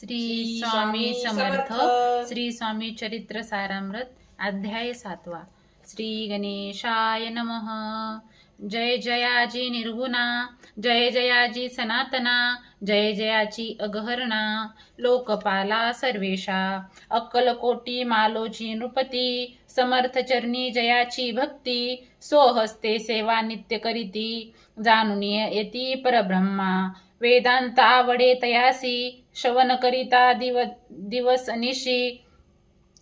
श्री स्वामी समर्थ. श्री स्वामी चरित्र सारामृत अध्याय सातवा. श्री गणेशाय नमः. जय जयाजी निर्गुणा. जय जयाजी सनातना. जय जयाची अगहरणा. लोकपाला सर्वेशा. अक्कलकोटी मालोजी नृपती. समर्थ चरणी जयाची भक्ती. स्वहस्ते सेवा नित्य करीती. जाणून येती परब्रह्मा. वेदांत आवडे तयासी श्रवण करिता दिव दिवस निशी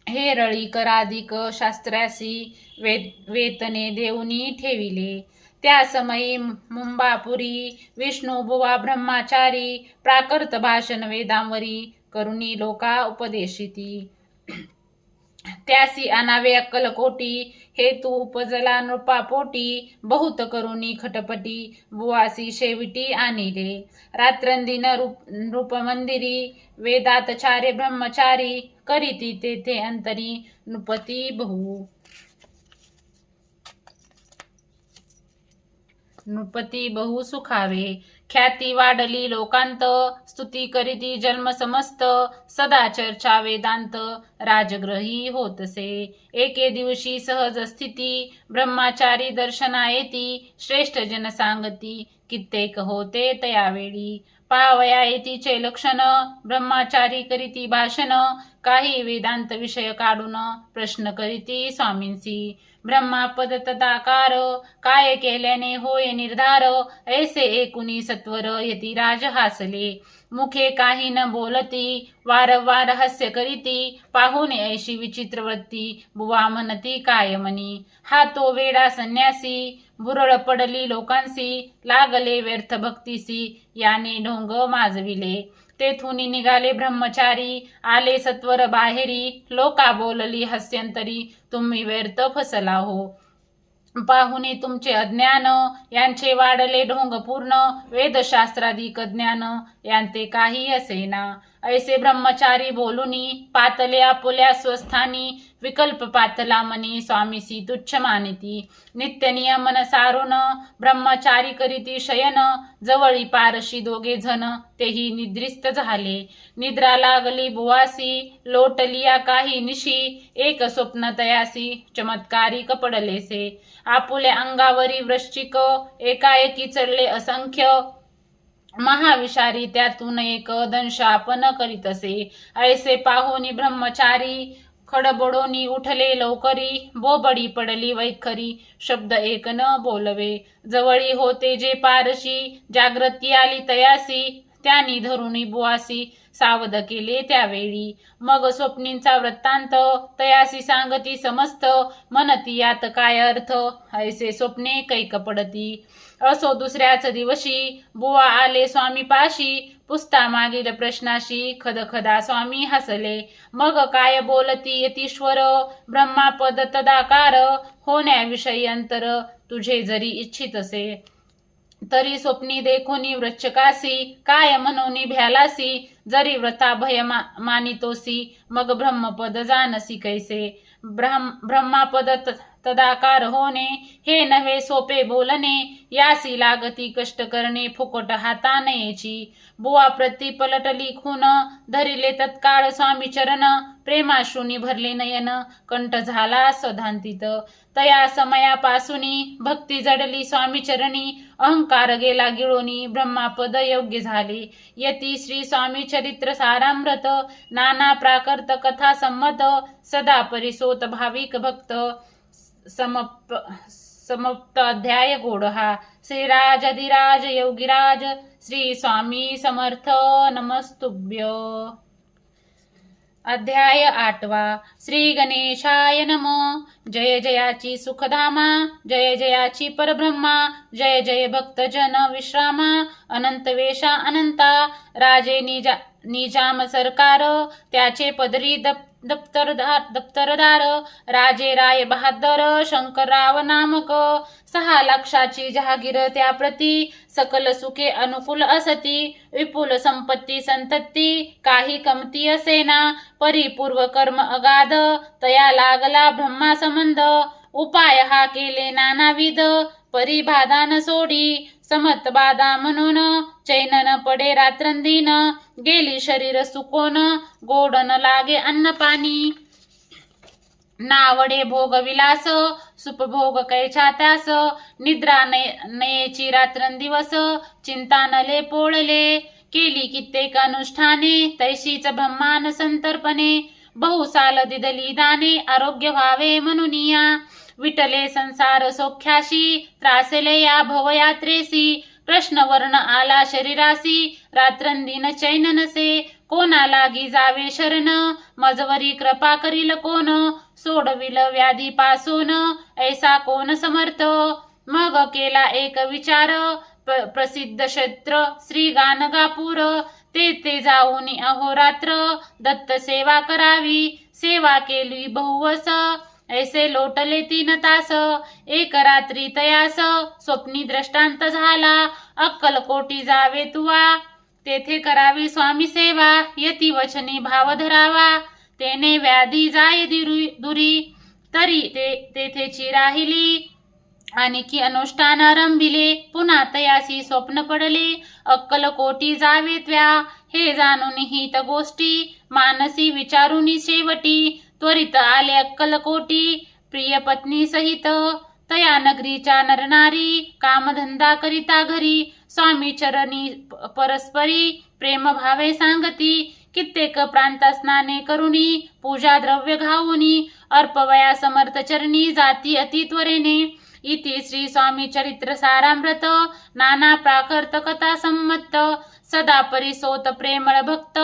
हे रळी कराधिक शास्त्रासी वेद वेतने देऊनी ठेविले. त्या समयी मुंबापुरी विष्णू बुवा ब्रह्माचारी प्राकृत भाषण वेदांवरी करुणी लोका उपदेशिती. त्यासी अनावे अक्कलकोटी हेतू उपजला नृपापोटी बहुत करुणी खटपटी बुवासी शेविटी आणिले. रात्रंदिन रूप नृपमंदिरी वेदातचार्य ब्रह्मचारी करीती तेथे अंतरी नृपती बहु. नृपती बहु सुखावे ख्याती वाढली लोकांत स्तुती करीती जन्म समस्त सदा चर्चा वेदांत राजग्रही होतसे. एके दिवशी सहज स्थिती ब्रह्माचारी दर्शना येती श्रेष्ठ जन सांगती कित्येक होते तयावेळी. पावया येतीचे लक्षण ब्रह्माचारी करीती भाषण काही वेदांत विषय काढून प्रश्न करीती स्वामींसी ब्रह्मापद तदाकार काय केल्याने होय निर्धार ऐसे एकुणी सत्वर यती राज हासले. मुखे काही न बोलती वारंवार हास्य करीती पाहून ऐशी विचित्र वृत्ती बुवा म्हणती काय हा तो वेडा संन्यासी बुरळ पडली लोकांसी लागले व्यर्थ भक्तीसी याने ढोंग माजविले. तेथून निघाले ब्रह्मचारी आले सत्वर बाहेरी लोका बोलली हस्यंतरी तुम्ही व्यर्थ फसला हो. पाहुणे तुमचे अज्ञान यांचे वाढले ढोंग पूर्ण वेदशास्त्राधिक ज्ञान यांते काही असेना ऐसे ब्रह्मचारी बोलुनी पातले आपुल्या स्वस्थानी विकल्प पातला मनी स्वामीसी तुच्छ मानिती. नित्य नियमन सारून ब्रह्मचारी करीती शयन जवळी पारशी दोघे जण तेही निद्रिस्त झाले. निद्रा लागली बुवासी लोटलिया काही निशी एक स्वप्न तयासी चमत्कारी कपडलेसे. आपुल्या अंगावरी वृश्चिक एकाएकी चढले असंख्य महाविषारी त्यातून एक दंशापन करीत असे. ऐसे पाहोनी ब्रह्मचारी खडबडोनी उठले लवकरी बोबडी पडली वैखरी शब्द एक न बोलवे. जवळी होते जे पारशी जागृती आली तयासी त्यांनी धरुणी बुवासी सावध केले त्यावेळी. मग स्वप्नींचा वृत्तांत तयासी सांगती समस्त म्हणती यात काय अर्थ? ऐसे स्वप्ने कैक पडती. असो दुसऱ्याच दिवशी बुवा आले स्वामी पाशी पुस्ता मागील प्रश्नाशी खदखदा स्वामी हसले. मग काय बोलती यतीश्वर? ब्रह्मापद तदाकार होण्याविषयी अंतर तुझे जरी इच्छित असे तरी स्वप्नी देखोनी वृच्छकासी काय मनोनी भ्यालासी जरी व्रता भय मा मानितोसी मग ब्रह्मपद जानसी कैसे? ब्रह्म ब्रह्मापद तदाकार होणे हे नव्हे सोपे बोलणे यासी लागती कष्ट करणे फुकट हातानेची बुवा प्रति पलटली खून धरिले तत्काळ स्वामी चरण प्रेमाश्रुनी भरले नयन कंठ झाला सधांतित. तया समयापासूनी भक्ती जडली स्वामी चरणी अहंकार गेला गिळोनी ब्रह्मापद योग्य झाले. यती श्री स्वामी चरित्र सारामृत नाना प्राकृत कथा संमत सदा परिसोत भाविक भक्त. समप समप्ताध्याय गोड हा. श्रीराज अधिराज योगीराज श्री स्वामी समर्थ नमस्तुभ्य. अध्याय आठवा. श्री गणेशाय नम. जय जयाची सुखधामा जय जयाची परब्रह्मा जय जय भक्तजन विश्रामा अनंत वेशा अनंता राजे निजा निजाम सरकार त्याचे पदरी दप दप्तरदार दप्तरदार राजे राय बहादर शंकरराव नामक सहा लक्षाची जहागीर त्याप्रती सकल सुखे अनुकूल असती. विपुल संपत्ती संतती काही कमती असेना. परिपूर्व कर्म अगाध तया लागला ब्रह्मा संबंध उपाय हा केले नानाविध परिभादान सोडी. समत बाधा म्हणून चैनन पडे रात्रंदीन गेली शरीर सुकोन गोडन लागे अन्न पाणी. नावडे भोग विलास सुपभोग कैचा त्यास निद्रा नयेची रात्रंदिवस चिंता नले पोळले. केली कित्येक अनुष्ठाने तैशीच ब्रह्मान संतर्पणे. बहुसाल दिदली दाने आरोग्य व्हावे म्हणून या विटले संसार सोख्याशी त्रासले या भवयात्रेसी कृष्ण वर्ण आला शरीरासी रात्रंदिन चैन नसे कोणा लागी जावे शरण? मजवरी कृपा करील कोण? सोडविल व्याधी पासून ऐसा कोण समर्थ? मग केला एक विचार प- प्रसिद्ध क्षेत्र श्री गानगापूर ते ते जाऊन अहोरात्र दत्त सेवा करावी सेवा केली बहुवस ऐसे लोटले तीन तास एक रात्री तयास स्वप्नी दृष्टांत झाला अक्कलकोटी जावे तुवा. तेथे करावी स्वामी सेवा यती वचनी भाव धरावा. तेने व्याधी जाय दुरी तरी ते तेथेची राहिली. आणखी अनुष्ठान आरंभिले पुन्हा तयासी स्वप्न पडले. अक्कल कोटी जावे त्या हे जाणून हित गोष्टी मानसी विचारुनी शेवटी. त्वरित आले अक्कलकोटी प्रिय पत्नी सहित. तया नगरीच्या नरनारी कामधंदा करिता घरी. स्वामी चरणी प- परस्परी प्रेमभावे सांगती. कित्येक प्रांत स्नाने करुणी पूजा द्रव्य घाऊनी. अर्पवया समर्थ चरणी जाती अतित्वरेने इति श्री स्वामी चरित्र सारामृत नाना प्राकृत कथा संमत सदा परिसोत प्रेमळ भक्त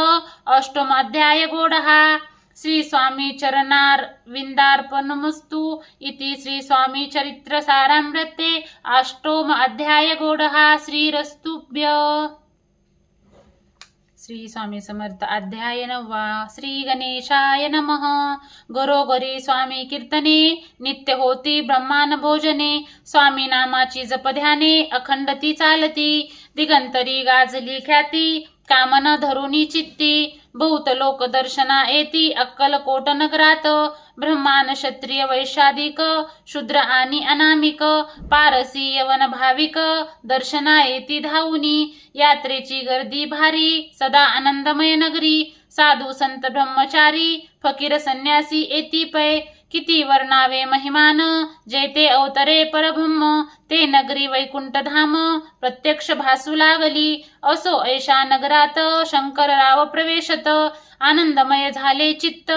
अष्टमाध्याय गोडहा. श्री स्वामी चरणार विंदार्पणमस्तु इति श्री स्वामी चरित्र सारामृते अष्टोम अध्याय गोडहा श्रीरस्तुभ्य। श्री स्वामी समर्थ अध्याय नववा श्री गणेशाय नमः। घरोघरी स्वामी कीर्तने नित्य होती ब्रह्मान भोजने स्वामी नामाची जपध्याने अखंडती चालती दिगंतरी गाजली ख्याती कामना धरुनी चित्ती बहुत लोक दर्शना येती अक्कलकोट नगरात ब्रह्मान क्षत्रिय वैशादिक शूद्र आणि अनामिक पारसी यवन भाविक दर्शना येती धावुनी यात्रेची गर्दी भारी सदा आनंदमय नगरी साधू संत ब्रह्मचारी फकीर संन्यासी येती पै किती वर्णावे महिमान? जेते अवतरे परब्रह्म ते नगरी वैकुंठ धाम प्रत्यक्ष भासू लागली असो ऐशा नगरात. शंकरराव प्रवेशत आनंदमय झाले चित्त.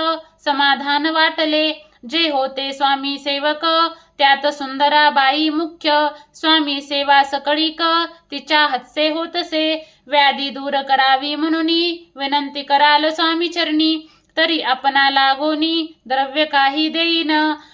समाधान वाटले जे होते स्वामी सेवक. त्यात सुंदरा बाई मुख्य स्वामी सेवा सकळीक. तिच्या हत्से होतसे व्याधी दूर करावी म्हणून. विनंती कराल स्वामी चरणी. तरी आपणा लागोनी द्रव्य काही देईन.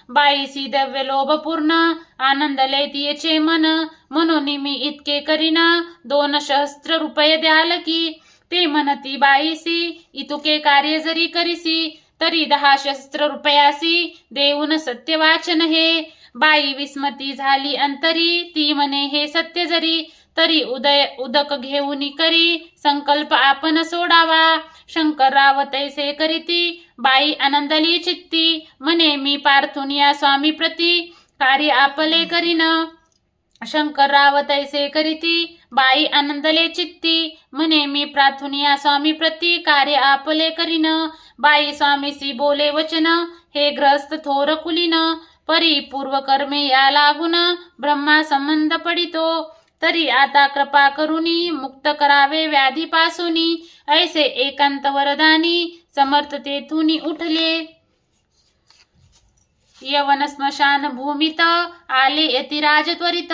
बाईसी द्रव्य लोभ पूर्ण आनंद लेतीयचे मन. म्हणून मी इतके करीन. दोन सहस्त्र रुपये द्याल की? ते म्हणती बाईसी इतुके कार्य जरी करीसी तरी दहा शस्त्र रुपयासी देऊन सत्य वाचन हे. बाई विस्मती झाली अंतरी ती म्हणे हे सत्य जरी तरी उदय उदक घेऊन करी संकल्प आपण सोडावा. शंकरराव तैसे करीती बाई आनंदली चित्ती म्हणे मी पार्थुनिया स्वामी प्रती कार्य आपले करीन। शंकरराव तैसे करीती बाई आनंदले चित्ती म्हणे मी प्रार्थुनिया स्वामी प्रती कार्य आपले करीन। बाई स्वामीसी बोले वचन हे ग्रस्त थोर कुलीन परी पूर्व कर्मे या लागून ब्रह्मा संबंध पडितो। तरी आता कृपा करुनी मुक्त करावे व्याधीपासूनी. ऐसे एकांत वरदानी समर्थ तेथुनी उठले. यवन स्मशान भूमित आले यतिराज त्वरित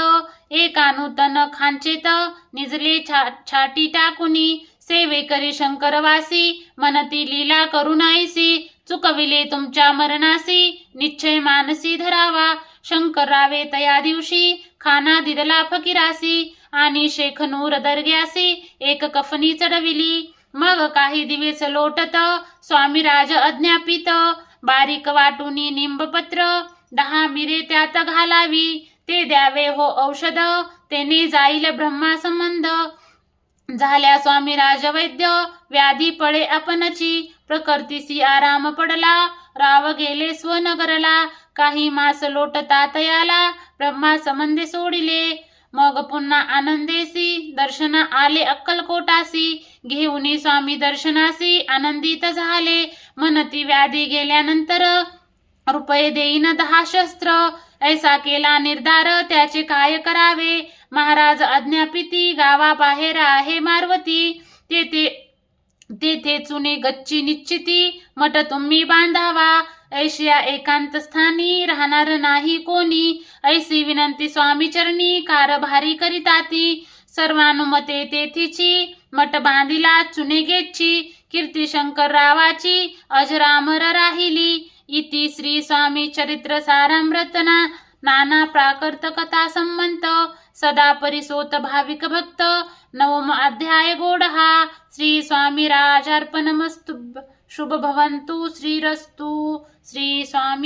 एका नूतन खांचेत निजले छा छाटी टाकुनी. सेवे करी शंकरवासी मनती लीला करुणाईसी चुकविले तुमच्या मरणासी निश्चय मानसी धरावा. शंकरावे तया दिवशी खाना दिदला फकिरासी आणि शेख नूर दर्ग्यासी एक कफनी चढविली. मग काही दिवस लोटत स्वामीराज अज्ञापित. बारीक वाटुनी निंबपत्र दहा मिरे त्यात घालावी. ते द्यावे हो औषध तेने जाईल ब्रह्मा संबंध झाल्या स्वामीराज वैद्य व्याधी पळे आपणची. प्रकृतीसी आराम पडला राव गेले स्वनगरला. काही मास लोटता तयाला ब्रह्मा संबंध सोडिले. मग पुन्हा आनंदेसी दर्शन आले अक्कलकोटासी. घेऊन स्वामी दर्शनासी आनंदित झाले. मनती व्याधी गेल्यानंतर रुपये देईन दहा शस्त्र. ऐसा केला निर्धार त्याचे काय करावे? महाराज अज्ञापिती गावाबाहेर आहे मारवती. तेथे तेथे चुने गच्ची निश्चिती. मठ तुम्ही बांधावा. ऐशिया एकांत स्थानी राहणार नाही कोणी. ऐसी विनंती स्वामी चरणी कारभारी करीताती. सर्वानुमते तेथीची मठ बांधिला चुने गेटची कीर्ती शंकररावाची अजरामर राहिली. इति श्री स्वामी चरित्र सारामृतना नाना प्राकृत कथा संमंत सदा परिसोत भाविक भक्त. नवम अध्याय गोडहा. श्री स्वामी राजार्पणमस्तु शुभ भवन्तु श्रीरस्तु श्री स्वामी